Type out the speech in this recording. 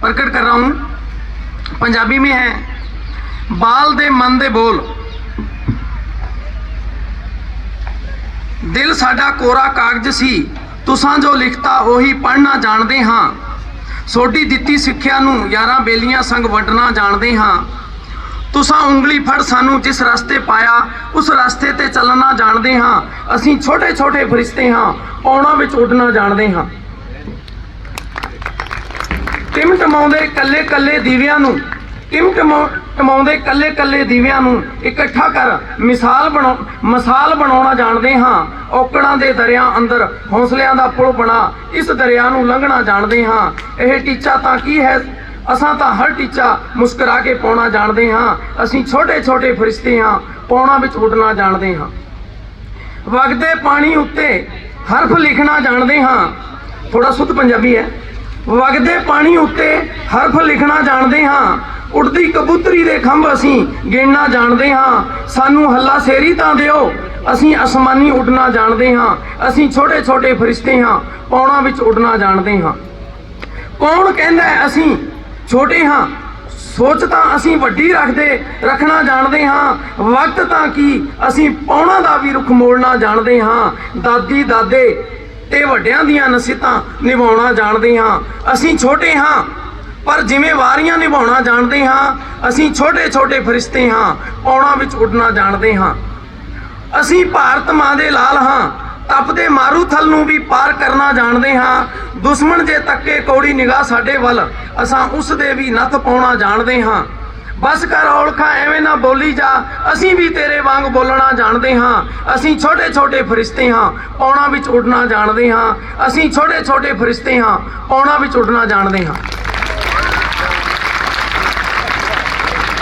प्रकट कर रहा हूं पंजाबी में है बाल दे मन दे बोल ਦਿਲ ਸਾਡਾ ਕੋਰਾ ਕਾਗਜ਼ ਸੀ ਤੁਸਾਂ ਜੋ ਲਿਖਤਾ ਉਹੀ ਪੜ੍ਹਨਾ ਜਾਣਦੇ ਹਾਂ ਸੋਡੀ ਦਿੱਤੀ ਸਿੱਖਿਆ ਨੂੰ ਯਾਰਾਂ ਬੇਲੀਆਂ ਸੰਗ ਵੰਡਣਾ ਜਾਣਦੇ ਹਾਂ ਤੁਸਾਂ ਉਂਗਲੀ ਫੜ ਸਾਨੂੰ ਜਿਸ ਰਸਤੇ ਪਾਇਆ ਉਸ ਰਸਤੇ ਤੇ ਚੱਲਣਾ ਜਾਣਦੇ ਹਾਂ ਅਸੀਂ ਛੋਟੇ ਛੋਟੇ ਫਰਿਸ਼ਤੇ ਹਾਂ ਪੌਣਾ ਵਿੱਚ ਉੱਡਣਾ ਜਾਣਦੇ ਹਾਂ ਟਿਮ ਟਮਾਉਂਦੇ ਕੱਲੇ ਕੱਲੇ ਦੀਵਿਆਂ ਨੂੰ? ਟਿਮ ਟਮਾ- ਟਮਾਉਂਦੇ ਕੱਲੇ ਕੱਲੇ ਦੀਵਿਆਂ ਨੂੰ? ਇਕੱਠਾ ਕਰ, ਮਿਸਾਲ ਬਣਾ, ਮਿਸਾਲ ਬਣਾਉਣਾ ਜਾਣਦੇ ਹਾਂ। ਔਕੜਾਂ ਦੇ ਦਰਿਆ ਅੰਦਰ ਹੌਸਲਿਆਂ ਦਾ ਪੁਲ ਬਣਾ, ਇਸ ਦਰਿਆ ਨੂੰ ਲੰਘਣਾ ਜਾਣਦੇ ਹਾਂ। ਇਹ ਟੀਚਾ ਤਾਂ ਕੀ ਹੈ? ਅਸਾਂ ਤਾਂ ਹਰ ਟੀਚਾ ਮੁਸਕਰਾ ਕੇ ਪਾਉਣਾ ਜਾਣਦੇ ਹਾਂ। ਅਸੀਂ ਛੋਟੇ ਛੋਟੇ ਫਰਿਸ਼ਤੇ ਹਾਂ ਪਾਉਣਾ ਵਿੱਚ ਉੱਡਣਾ ਜਾਣਦੇ ਹਾਂ। ਵਗਦੇ ਪਾਣੀ ਉੱਤੇ ਹਰਫ ਲਿਖਣਾ ਜਾਣਦੇ ਹਾਂ। ਥੋੜਾ ਸੁੱਧ ਪੰਜਾਬੀ ਹੈ। ਵਗਦੇ ਪਾਣੀ ਉੱਤੇ ਹਰਫ ਲਿਖਣਾ ਜਾਣਦੇ ਹਾਂ। ਉੱਡਦੀ ਕਬੂਤਰੀ ਦੇ ਖੰਭ ਅਸੀਂ ਗਿਣਨਾ ਜਾਣਦੇ ਹਾਂ। ਸਾਨੂੰ ਹੱਲਾ ਸੇਰੀ ਤਾਂ ਦਿਓ। ਅਸੀਂ ਅਸਮਾਨੀ ਉੱਡਣਾ ਜਾਣਦੇ ਹਾਂ। ਅਸੀਂ ਛੋਟੇ ਛੋਟੇ ਫਰਿਸ਼ਤੇ ਹਾਂ। ਪੌਣਾ ਵਿੱਚ ਉੱਡਣਾ ਜਾਣਦੇ ਹਾਂ। ਕੌਣ ਕਹਿੰਦਾ ਅਸੀਂ ਛੋਟੇ ਹਾਂ? ਸੋਚ ਤਾਂ ਅਸੀਂ ਵੱਡੀ ਰੱਖਦੇ, ਰੱਖਣਾ ਜਾਣਦੇ ਹਾਂ। ਵਕਤ ਤਾਂ ਕੀ? ਅਸੀਂ ਪੌਣਾ ਦਾ ਵੀ ਰੁਖ ਮੋੜਨਾ ਜਾਣਦੇ ਹਾਂ। ਦਾਦੀ, ਦਾਦੇ ਤੇ ਵੱਡਿਆਂ ਦੀਆਂ ਨਸੀਤਾਂ ਨਿਭਾਉਣਾ ਜਾਣਦੇ ਹਾਂ। ਅਸੀਂ ਛੋਟੇ ਹਾਂ, ਪਰ ਜ਼ਿੰਮੇਵਾਰੀਆਂ ਨਿਭਾਉਣਾ ਜਾਣਦੇ ਹਾਂ, ਅਸੀਂ ਛੋਟੇ ਛੋਟੇ ਫਰਿਸ਼ਤੇ ਹਾਂ ਪੌਣਾ ਵਿੱਚ ਉੱਡਣਾ ਜਾਣਦੇ ਹਾਂ। ਅਸੀਂ ਭਾਰਤ ਮਾਂ ਦੇ ਲਾਲ ਹਾਂ ਤਪਦੇ ਮਾਰੂਥਲ ਨੂੰ ਵੀ ਪਾਰ ਕਰਨਾ ਜਾਣਦੇ ਹਾਂ। ਦੁਸ਼ਮਣ ਜੇ ਤੱਕੇ, ਕੌੜੀ ਨਿਗਾਹ ਸਾਡੇ ਵੱਲ, ਅਸਾਂ ਉਸ ਦੇ ਵੀ ਨੱਥ ਪਾਉਣਾ ਜਾਣਦੇ ਹਾਂ। ਬਸ ਕਰ ਔਲਖਾ, ਐਵੇਂ ਨਾ ਬੋਲੀ ਜਾ। ਅਸੀਂ ਵੀ ਤੇਰੇ ਵਾਂਗ ਬੋਲਣਾ ਜਾਣਦੇ ਹਾਂ। ਅਸੀਂ ਛੋਟੇ ਛੋਟੇ ਫਰਿਸ਼ਤੇ ਹਾਂ। ਪੌਣਾ ਵਿੱਚ ਉੱਡਣਾ ਜਾਣਦੇ ਹਾਂ। ਅਸੀਂ ਛੋਟੇ ਛੋਟੇ ਫਰਿਸ਼ਤੇ ਹਾਂ। ਪੌਣਾ ਵਿੱਚ ਉੱਡਣਾ ਜਾਣਦੇ ਹਾਂ।